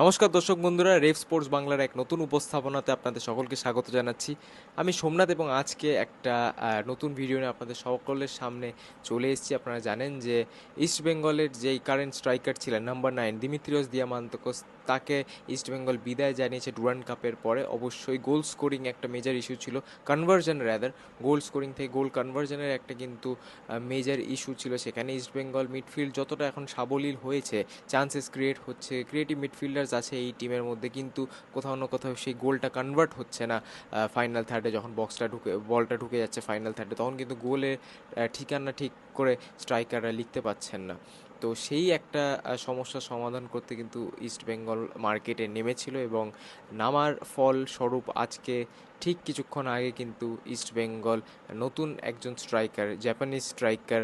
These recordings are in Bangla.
নমস্কার দর্শক বন্ধুরা, রেফ স্পোর্টস বাংলার এক নতুন উপস্থাপনাতে আপনাদের সকলকে স্বাগত জানাচ্ছি। আমি সোমনাথ এবং আজকে একটা নতুন ভিডিও নিয়ে আপনাদের সকলের সামনে চলে এসেছি। আপনারা জানেন যে ইস্ট বেঙ্গলের যেই কারেন্ট স্ট্রাইকার ছিলেন নাম্বার নাইন দিমিত্রিয়স দিয়ামান্তকোস তাকে ইস্ট বেঙ্গল বিদায় জানিয়েছে ডুরান্ড কাপের পরে। অবশ্যই গোল স্কোরিং একটা মেজর ইস্যু ছিল কনভার্জন র্যাদার গোল স্কোরিং থেকে গোল কনভার্জনের একটা কিন্তু মেজর ইস্যু ছিল। সেখানে ইস্ট বেঙ্গল মিডফিল্ড যতটা এখন সাবলীল হয়েছে চান্সেস ক্রিয়েট হচ্ছে ক্রিয়েটিভ মিডফিল্ডার্স আছে এই টিমের মধ্যে, কিন্তু কোথাও না কোথাও সেই গোলটা কনভার্ট হচ্ছে না। ফাইনাল থার্ডে যখন বক্সটা ঢুকে বলটা ঢুকে যাচ্ছে ফাইনাল থার্ডে তখন কিন্তু গোলে ঠিকানা ঠিক করে স্ট্রাইকাররা লিখতে পাচ্ছেন না। তো সেই একটা আহ, সমস্যার সমাধান করতে কিন্তু ইস্ট বেঙ্গল মার্কেটে নেমেছিল এবং নামার ফল স্বরূপ আজকে ঠিক কিছুক্ষণ আগে কিন্তু ইস্ট বেঙ্গল নতুন একজন স্ট্রাইকার জাপানিজ স্ট্রাইকার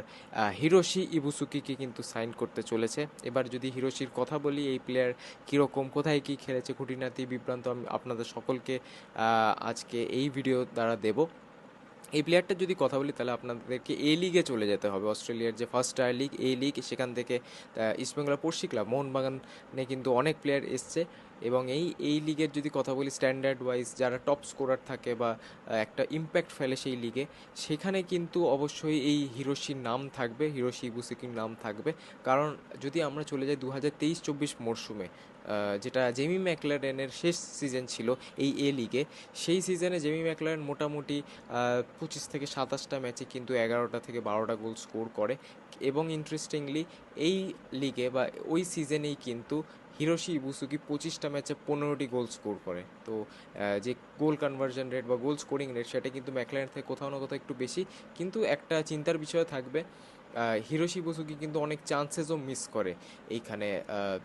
হিরোশি ইবুসুকিকে কিন্তু সাইন করতে চলেছে। এবার যদি হিরোশির কথা বলি এই প্লেয়ার কীরকম কোথায় কী খেলেছে খুঁটিনাটি বিভ্রান্ত আমি আপনাদের সকলকে আজকে এই ভিডিও দ্বারা দেব। এই প্লেয়ারটা যদি কথা বলি, তাহলে আপনাদেরকে এ লিগে চলে যেতে হবে। অস্ট্রেলিয়ার যে ফার্স্ট টায়ার লিগ এই লিগ সেখান থেকে ইস্টবেঙ্গলের পড়শি ক্লাব মোহনবাগানে কিন্তু অনেক প্লেয়ার এসছে। এবং এই এই লিগের যদি কথা বলি স্ট্যান্ডার্ড ওয়াইজ যারা টপ স্কোরার থাকে বা একটা ইম্প্যাক্ট ফেলে সেই লিগে সেখানে কিন্তু অবশ্যই এই হিরোশির নাম থাকবে হিরোশি ইবুসিকির নাম থাকবে। কারণ যদি আমরা চলে যাই দু হাজার তেইশ চব্বিশ মরশুমে যেটা জেমি ম্যাকলারেনের শেষ সিজন ছিল এই এ লিগে সেই সিজনে জেমি ম্যাকলারেন মোটামুটি পঁচিশ থেকে সাতাশটা ম্যাচে কিন্তু এগারোটা থেকে বারোটা গোল স্কোর করে। এবং ইন্টারেস্টিংলি এই লিগে বা ওই সিজনেই কিন্তু হিরোশি ইবুসুকি পঁচিশটা ম্যাচে পনেরোটি গোল স্কোর করে। তো যে গোল কনভার্জন রেট বা গোল স্কোরিং রেট সেটা কিন্তু ম্যাকলারেন থেকে কোথাও না কোথাও একটু বেশি। কিন্তু একটা চিন্তার বিষয় থাকবে হিরোশি বসুকি কিন্তু অনেক চান্সেসও মিস করে। এইখানে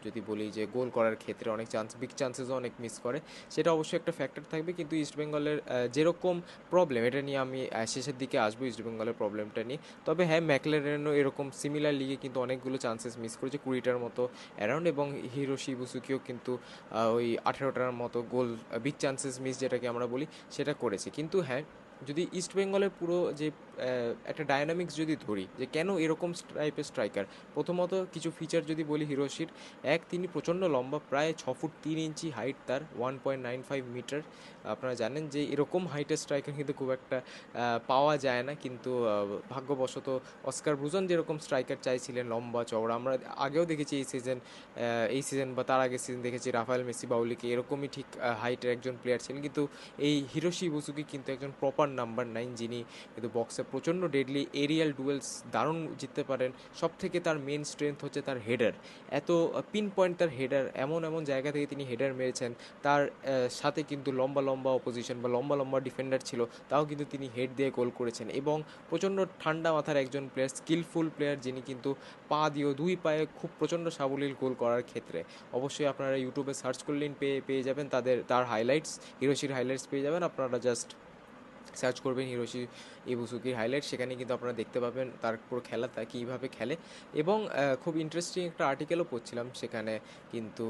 যদি বলি যে গোল করার ক্ষেত্রে অনেক চান্স বিগ চান্সেসও অনেক মিস করে। সেটা অবশ্যই একটা ফ্যাক্টর থাকবে, কিন্তু ইস্টবেঙ্গলের যেরকম প্রবলেম এটা নিয়ে আমি শেষের দিকে আসব ইস্টবেঙ্গলের প্রবলেমটা নিয়ে। তবে হ্যাঁ ম্যাকলারেনও এরকম সিমিলার লিগে কিন্তু অনেকগুলো চান্সেস মিস করেছে, কুড়িটার মতো অ্যারাউন্ড এবং হিরোশি বুসুকিও কিন্তু ওই আঠেরোটার মতো গোল বিগ চান্সেস মিস যেটাকে আমরা বলি, সেটা করেছে। কিন্তু হ্যাঁ যদি ইস্ট বেঙ্গলের পুরো যে একটা ডায়নামিক্স যদি ধরি যে কেন এরকম টাইপের স্ট্রাইকার প্রথমত কিছু ফিচার যদি বলি হিরোশির এক, তিনি প্রচণ্ড লম্বা, প্রায় ছ ফুট তিন ইঞ্চি হাইট তার one point nine five metre আপনারা জানেন যে এরকম হাইটের স্ট্রাইকার কিন্তু খুব একটা পাওয়া যায় না। কিন্তু ভাগ্যবশত অস্কার ব্রুজন যেরকম স্ট্রাইকার চাইছিলেন, লম্বা, চওড়া, আমরা আগেও দেখেছি এই সিজন এই সিজন বা তার আগের সিজন দেখেছি রাফায়েল মেসি বাউলিকে, এরকমই ঠিক হাইটের একজন প্লেয়ার ছিলেন। কিন্তু এই হিরোশি বসুকি কিন্তু একজন প্রপার নাম্বার নাইন যিনি কিন্তু বক্সে প্রচণ্ড ডেডলি এরিয়াল ডুয়েলস দারুণ জিততে পারেন। সব থেকে তার মেন স্ট্রেংথ হচ্ছে তার হেডার এত পিন পয়েন্ট তার হেডার এমন এমন জায়গা থেকে তিনি হেডার মেরেছেন। তার সাথে কিন্তু লম্বা লম্বা অপোজিশন বা লম্বা লম্বা ডিফেন্ডার ছিল, তাও কিন্তু তিনি হেড দিয়ে গোল করেছেন এবং প্রচণ্ড ঠান্ডা মাথার একজন প্লেয়ার স্কিলফুল প্লেয়ার যিনি কিন্তু পা দিয়েও দুই পায়ে খুব প্রচণ্ড সাবলীল গোল করার ক্ষেত্রে। অবশ্যই আপনারা ইউটিউবে সার্চ করলেন পেয়ে পেয়ে যাবেন। তাদের, তার হাইলাইটস হিরোশির হাইলাইটস পেয়ে যাবেন। আপনারা জাস্ট সার্চ করবেন হিরোশি ইবুসুকির হাইলাইট সেখানে কিন্তু আপনারা দেখতে পাবেন তার পুরো খেলাটা, কীভাবে খেলে। এবং খুব ইন্টারেস্টিং একটা আর্টিকেলও পড়ছিলাম সেখানে কিন্তু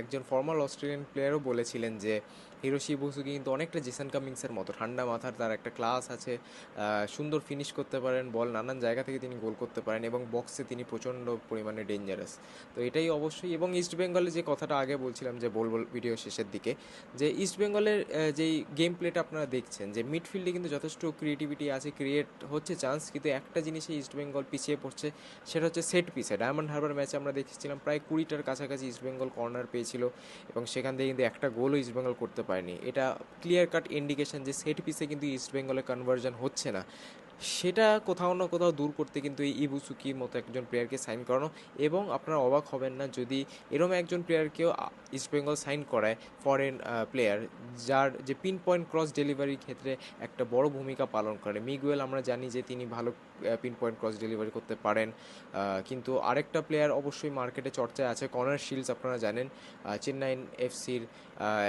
একজন ফর্মাল অস্ট্রেলিয়ান প্লেয়ারও বলেছিলেন যে হিরোশি ইবুসুকি কিন্তু অনেকটা জেসন কামিংসের মতো। ঠান্ডা মাথার তার একটা ক্লাস আছে সুন্দর ফিনিশ করতে পারেন বল নানান জায়গা থেকে তিনি গোল করতে পারেন এবং বক্সে তিনি প্রচণ্ড পরিমাণে ডেঞ্জারাস তো এটাই অবশ্যই এবং ইস্ট বেঙ্গলে যে কথাটা আগে বলছিলাম যে বলব ভিডিও শেষের দিকে, যে ইস্ট বেঙ্গলের যেই গেম প্লেটা আপনারা দেখছেন, যে মিডফিল্ডে কিন্তু যথেষ্ট ক্রিয়েটিভিটি আছে ক্রিয়েট হচ্ছে চান্স কিন্তু একটা জিনিসে ইস্ট বেঙ্গল পিছিয়ে পড়ছে, সেটা হচ্ছে সেট পিসে ডায়মন্ড হারবার ম্যাচে আমরা দেখেছিলাম, প্রায় কুড়িটার কাছাকাছি ইস্ট বেঙ্গল কর্নার পেয়েছিল এবং সেখান থেকে কিন্তু একটা গোলও ইস্ট বেঙ্গল করতে পারেনি এটা ক্লিয়ার কাট ইন্ডিকেশন যে সেট পিসে কিন্তু ইস্ট বেঙ্গলের কনভার্জন হচ্ছে না। সেটা কোথাও না কোথাও দূর করতে কিন্তু এই ইবুসুকির মতো একজন প্লেয়ারকে সাইন করানো এবং আপনারা অবাক হবেন না যদি এরম একজন প্লেয়ারকেও ইস্ট বেঙ্গল সাইন করায় ফরেন প্লেয়ার যার যে পিন পয়েন্ট ক্রস ডেলিভারির ক্ষেত্রে একটা বড় ভূমিকা পালন করে। মিগুয়েল আমরা জানি যে তিনি ভালো পিন পয়েন্ট ক্রস ডেলিভারি করতে পারেন কিন্তু আরেকটা প্লেয়ার অবশ্যই মার্কেটে চর্চায় আছে। কর্নার শিলস আপনারা জানেন চেন্নাইন এফসির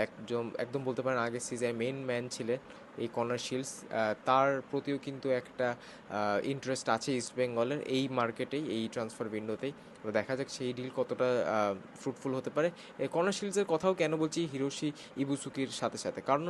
একদম একদম বলতে পারেন আগের সিজনে মেন ম্যান ছিলেন এই কর্নার শিলস তার প্রতিও কিন্তু একটা ইন্টারেস্ট আছে ইস্ট বেঙ্গলের এই মার্কেটেই এই ট্রান্সফার উইন্ডোতেই তো দেখা যাক সেই ডিল কতটা ফ্রুটফুল হতে পারে। কর্নার শিলসের কথাও কেন বলছি হিরোশি ইবুসুকির সাথে সাথে? কারণ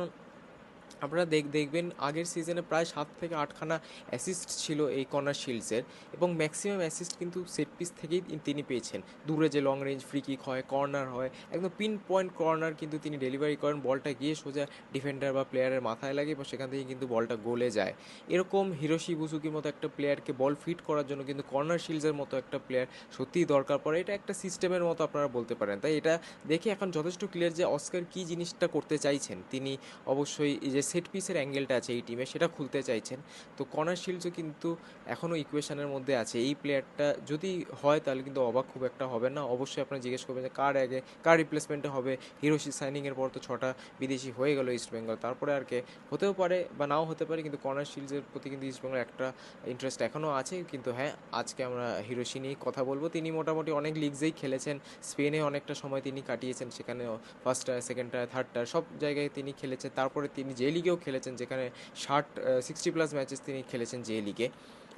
আপনারা দেখ, দেখবেন আগের সিজনে প্রায় সাত থেকে আটখানা অ্যাসিস্ট ছিল এই কর্নার শিল্ডসের এবং ম্যাক্সিমাম অ্যাসিস্ট কিন্তু সেট পিস থেকেই তিনি পেয়েছেন। দূরে যে লং রেঞ্জ ফ্রি কিক হয় কর্নার হয়, একদম পিন পয়েন্ট কর্নার কিন্তু তিনি ডেলিভারি করেন, বলটা গিয়ে সোজা ডিফেন্ডার বা প্লেয়ারের মাথায় লাগে এবং সেখান থেকে কিন্তু বলটা গোলে যায়। এরকম হিরোশি বুসুকির মতো একটা প্লেয়ারকে বল ফিট করার জন্য কিন্তু কর্নার শিল্ডসের মতো একটা প্লেয়ার সত্যিই দরকার পড়ে। এটা একটা সিস্টেমের মতো আপনারা বলতে পারেন। তাই এটা দেখে এখন যথেষ্ট ক্লিয়ার যে অস্কার কী জিনিসটা করতে চাইছেন। তিনি অবশ্যই যে সেট পিসের অ্যাঙ্গেলটা আছে এই টিমে সেটা খুলতে চাইছেন। তো কর্নার শিল্ডসও কিন্তু এখনও ইকুয়েশনের মধ্যে আছে। এই প্লেয়ারটা যদি হয়, তাহলে কিন্তু অবাক খুব একটা হবে না। অবশ্যই আপনারা জিজ্ঞেস করবেন যে, কার আগে, কার রিপ্লেসমেন্টে হবে? হিরোশি সাইনিংয়ের পর তো ছটা বিদেশি হয়ে গেল ইস্ট বেঙ্গল তারপরে আর কে? হতেও পারে বা নাও হতে পারে, কিন্তু কর্নার শিল্ডসের প্রতি কিন্তু ইস্ট বেঙ্গল একটা ইন্টারেস্ট এখনও আছে। কিন্তু হ্যাঁ আজকে আমরা হিরোশি নিয়েই কথা বলব। তিনি মোটামুটি অনেক লিগসেই খেলেছেন। স্পেনে অনেকটা সময় তিনি কাটিয়েছেন। সেখানে first tier second tier third tier সব জায়গায় তিনি খেলেছেন। তারপরে তিনি লিগেও খেলেছেন, যেখানে ষাট সিক্সটি প্লাস ম্যাচেস তিনি খেলেছেন জে লিগে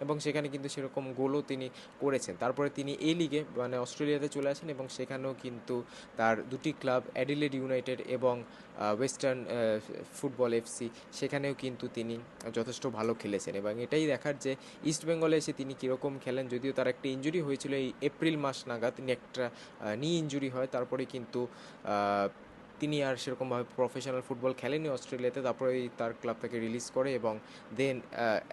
এবং সেখানে কিন্তু সেরকম গোলও তিনি করেছেন। তারপরে তিনি এ লিগে মানে অস্ট্রেলিয়াতে চলে আসেন এবং সেখানেও কিন্তু তার দুটি ক্লাব অ্যাডিলেড ইউনাইটেড এবং ওয়েস্টার্ন ফুটবল এফসি সেখানেও কিন্তু তিনি যথেষ্ট ভালো খেলেছেন। এবং এটাই দেখার যে ইস্ট বেঙ্গলে এসে তিনি কীরকম খেলেন, যদিও তার একটা ইঞ্জুরি হয়েছিল এই এপ্রিল মাস নাগাদ, তিনি একটা নি ইঞ্জুরি হয়। তারপরে কিন্তু তিনি আর সেরকমভাবে প্রফেশনাল ফুটবল খেলেনি অস্ট্রেলিয়াতে, তারপরে তার ক্লাব তাকে রিলিজ করে এবং দেন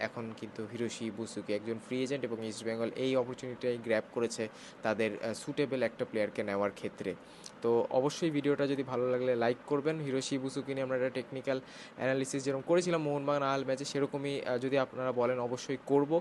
এখন কিন্তু হিরোশি বুসুকি একজন ফ্রি এজেন্ট এবং ইস্টবেঙ্গল এই অপরচুনিটিটাই গ্র্যাব করেছে তাদের সুটেবল একটা প্লেয়ারকে নেওয়ার ক্ষেত্রে। তো অবশ্যই ভিডিওটা যদি ভালো লাগলে লাইক করবেন। হিরোশি বুসুকি নিয়ে আমরা একটা টেকনিক্যাল অ্যানালিসিস যেরকম করেছিলাম, মোহনবাগান আল ম্যাচে সেরকমই যদি আপনারা বলেন অবশ্যই করব।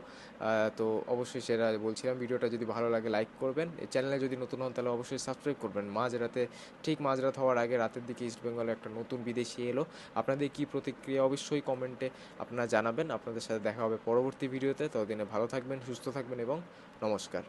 তো অবশ্যই সেটা বলছিলাম, ভিডিওটা যদি ভালো লাগে লাইক করবেন। চ্যানেলে যদি নতুন হন তাহলে অবশ্যই সাবস্ক্রাইব করবেন। মাঝরাতে, ঠিক মাঝরাত হওয়ার আগে রাতের দিকে ইস্ট বেঙ্গলে একটা নতুন বিদেশি এলো। আপনাদের কি প্রতিক্রিয়া অবশ্যই কমেন্টে আপনারা জানাবেন। আপনাদের সাথে দেখা হবে পরবর্তী ভিডিওতে ততদিনে ভালো থাকবেন, সুস্থ থাকবেন এবং নমস্কার।